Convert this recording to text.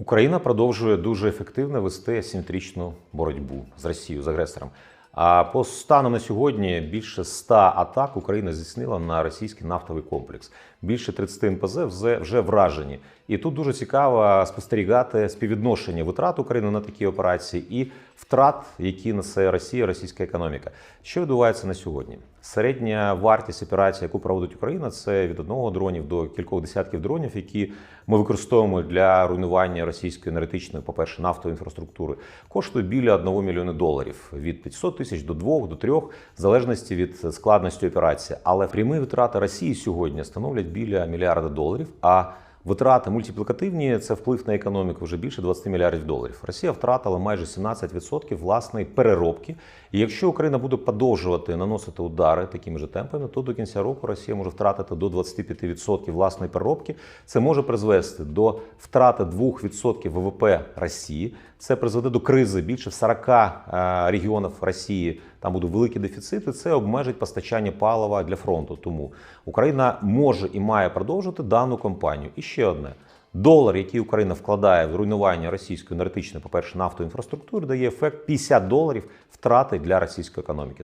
Україна продовжує дуже ефективно вести асиметричну боротьбу з Росією з агресором. А по станом на сьогодні більше 100 атак Україна здійснила на російський нафтовий комплекс. Більше 30 НПЗ вже, вражені. І тут дуже цікаво спостерігати співвідношення витрат України на такі операції і втрат, які несе Росія, російська економіка. Що відбувається на сьогодні? Середня вартість операції, яку проводить Україна, це від одного дронів до кількох десятків дронів, які ми використовуємо для руйнування російської енергетичної, по перше, нафтової інфраструктури, коштує біля 1 мільйона доларів від 500 тисяч до 2, до 3, в залежності від складності операції. Але прямі витрати Росії сьогодні становлять біля мільярда доларів. А Витрати мультиплікативні це вплив на економіку вже більше 20 мільярдів доларів. Росія втратила майже 17% власної переробки. І якщо Україна буде продовжувати наносити удари такими ж темпами, то до кінця року Росія може втратити до 25% власної переробки. Це може призвести до втрати 2% ВВП Росії. Це призведе до кризи більше в 40 е, регіонів Росії. Там будуть великі дефіцити. Це обмежить постачання палива для фронту. Тому Україна може і має продовжити дану кампанію. І ще одне. Долар, який Україна вкладає в руйнування російської енергетичної, по перше, нафтової інфраструктури, дає ефект 50 доларів втрати для російської економіки.